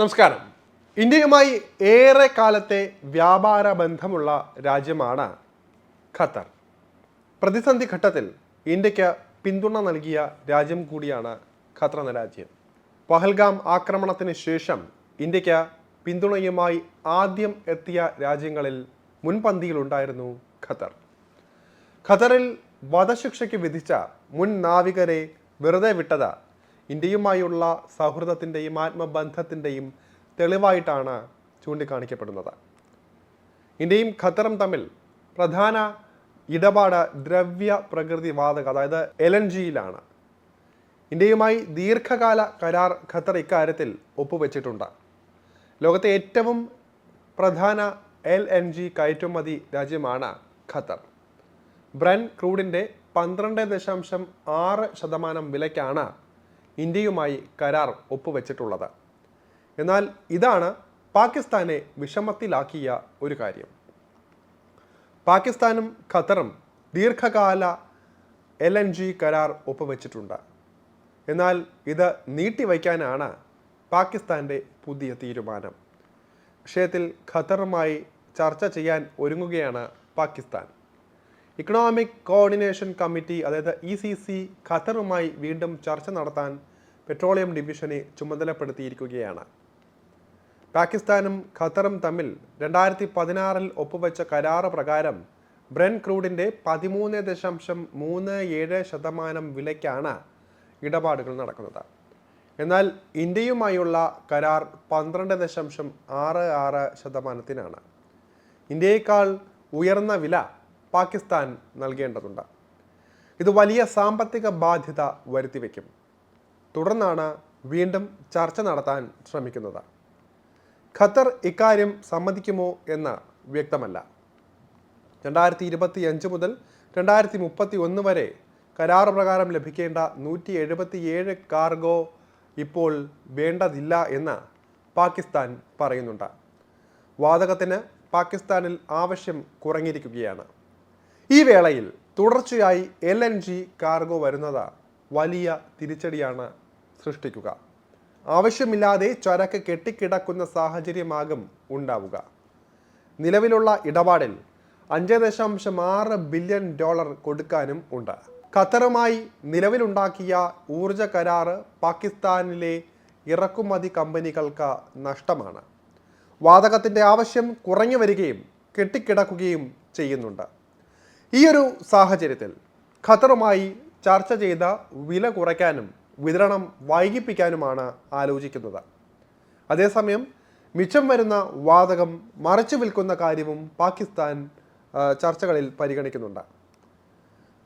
നമസ്കാരം. ഇന്ത്യയുമായി ഏറെ കാലത്തെ വ്യാപാര ബന്ധമുള്ള രാജ്യമാണ് ഖത്തർ. പ്രതിസന്ധി ഘട്ടത്തിൽ ഇന്ത്യയ്ക്ക് പിന്തുണ നൽകിയ രാജ്യം കൂടിയാണ് ഖത്തർ എന്ന രാജ്യം. പഹൽഗാം ആക്രമണത്തിന് ശേഷം ഇന്ത്യയ്ക്ക് പിന്തുണയുമായി ആദ്യം എത്തിയ രാജ്യങ്ങളിൽ മുൻപന്തിയിലുണ്ടായിരുന്നു ഖത്തർ. ഖത്തറിൽ വധശിക്ഷയ്ക്ക് വിധിച്ച മുൻ നാവികരെ വെറുതെ വിട്ടത് ഇന്ത്യയുമായുള്ള സൗഹൃദത്തിന്റെയും ആത്മബന്ധത്തിന്റെയും തെളിവായിട്ടാണ് ചൂണ്ടിക്കാണിക്കപ്പെടുന്നത്. ഇന്ത്യയും ഖത്തറും തമ്മിൽ പ്രധാന ഇടപാട് ദ്രവ്യ പ്രകൃതി വാതക അതായത് എൽ എൻ ജിയിലാണ് ഇന്ത്യയുമായി ദീർഘകാല കരാർ ഖത്തർ ഇക്കാര്യത്തിൽ ഒപ്പുവെച്ചിട്ടുണ്ട്. ലോകത്തെ ഏറ്റവും പ്രധാന എൽ എൻ ജി കയറ്റുമതി രാജ്യമാണ് ഖത്തർ. ബ്രൻ ക്രൂഡിന്റെ പന്ത്രണ്ട് ദശാംശം ആറ് ശതമാനം വിലയ്ക്കാണ് ഇന്ത്യയുമായി കരാർ ഒപ്പുവെച്ചിട്ടുള്ളത്. എന്നാൽ ഇതാണ് പാകിസ്ഥാനെ വിഷമത്തിലാക്കിയ ഒരു കാര്യം. പാകിസ്ഥാനും ഖത്തറും ദീർഘകാല എൽ എൻ ജി കരാർ ഒപ്പുവെച്ചിട്ടുണ്ട്. എന്നാൽ ഇത് നീട്ടിവയ്ക്കാനാണ് പാകിസ്ഥാന്റെ പുതിയ തീരുമാനം. വിഷയത്തിൽ ഖത്തറുമായി ചർച്ച ചെയ്യാൻ ഒരുങ്ങുകയാണ് പാകിസ്ഥാൻ. ഇക്കണോമിക് കോർഡിനേഷൻ കമ്മിറ്റി അതായത് ഇ സി സി ഖത്തറുമായി വീണ്ടും ചർച്ച നടത്താൻ പെട്രോളിയം ഡിവിഷനെ ചുമതലപ്പെടുത്തിയിരിക്കുകയാണ്. പാകിസ്ഥാനും ഖത്തറും തമ്മിൽ രണ്ടായിരത്തി പതിനാറിൽ ഒപ്പുവെച്ച കരാറ് പ്രകാരം ബ്രെൻ ക്രൂഡിന്റെ പതിമൂന്ന് ദശാംശം മൂന്ന് ഏഴ് ശതമാനം വിലയ്ക്കാണ് ഇടപാടുകൾ നടക്കുന്നത്. എന്നാൽ ഇന്ത്യയുമായുള്ള കരാർ പന്ത്രണ്ട് ദശാംശം ആറ് ആറ് ശതമാനത്തിനാണ്. ഇന്ത്യയേക്കാൾ ഉയർന്ന വില പാകിസ്ഥാൻ നൽകേണ്ടതുണ്ട്. ഇത് വലിയ സാമ്പത്തിക ബാധ്യത വരുത്തിവെക്കും. തുടർന്നാണ് വീണ്ടും ചർച്ച നടത്താൻ ശ്രമിക്കുന്നത്. ഖത്തർ ഇക്കാര്യം സമ്മതിക്കുമോ എന്ന് വ്യക്തമല്ല. രണ്ടായിരത്തി ഇരുപത്തി അഞ്ച് മുതൽ രണ്ടായിരത്തി മുപ്പത്തി ഒന്ന് വരെ കരാർ പ്രകാരം ലഭിക്കേണ്ട നൂറ്റി എഴുപത്തിയേഴ് കാർഗോ ഇപ്പോൾ വേണ്ടതില്ല എന്ന് പാകിസ്ഥാൻ പറയുന്നുണ്ട്. വാതകത്തിന് പാകിസ്ഥാനിൽ ആവശ്യം കുറഞ്ഞിരിക്കുകയാണ്. ഈ വേളയിൽ തുടർച്ചയായി എൽ എൻ ജി കാർഗോ വരുന്നത് വലിയ തിരിച്ചടിയാണ് സൃഷ്ടിക്കുക. ആവശ്യമില്ലാതെ ചരക്ക് കെട്ടിക്കിടക്കുന്ന സാഹചര്യമാകും ഉണ്ടാവുക. നിലവിലുള്ള ഇടപാടിൽ അഞ്ച് ദശാംശം ആറ് ബില്യൺ ഡോളർ കൊടുക്കാനും ഉണ്ട്. ഖത്തറുമായി നിലവിലുണ്ടാക്കിയ ഊർജ കരാറ് പാകിസ്ഥാനിലെ ഇറക്കുമതി കമ്പനികൾക്ക് നഷ്ടമാണ്. വാതകത്തിന്റെ ആവശ്യം കുറഞ്ഞു വരികയും കെട്ടിക്കിടക്കുകയും ചെയ്യുന്നുണ്ട്. ഈയൊരു സാഹചര്യത്തിൽ ഖത്തറുമായി ചർച്ച ചെയ്ത വില കുറയ്ക്കാനും വിതരണം വൈകിപ്പിക്കാനുമാണ് ആലോചിക്കുന്നത്. അതേസമയം മിച്ചം വരുന്ന വാതകം മറച്ചു വിൽക്കുന്ന കാര്യവും പാകിസ്ഥാൻ ചർച്ചകളിൽ പരിഗണിക്കുന്നുണ്ട്.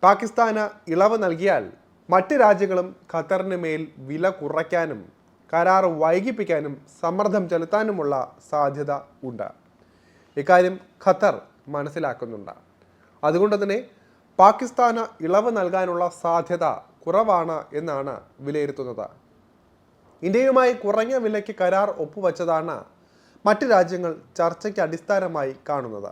പാകിസ്ഥാന് ഇളവ് നൽകിയാൽ മറ്റ് രാജ്യങ്ങളും ഖത്തറിന് മേൽ വില കുറയ്ക്കാനും കരാർ വൈകിപ്പിക്കാനും സമ്മർദ്ദം ചെലുത്താനുമുള്ള സാധ്യത ഉണ്ട്. ഇക്കാര്യം ഖത്തർ മനസ്സിലാക്കുന്നുണ്ട്. അതുകൊണ്ട് തന്നെ പാകിസ്ഥാന് ഇളവ് നൽകാനുള്ള സാധ്യത കുറവാണ് എന്നാണ് വിലയിരുത്തുന്നത്. ഇന്ത്യയുമായി കുറഞ്ഞ വിലയ്ക്ക് കരാർ ഒപ്പുവച്ചതാണ് മറ്റ് രാജ്യങ്ങൾ ചർച്ചയ്ക്ക് അടിസ്ഥാനമായി കാണുന്നത്.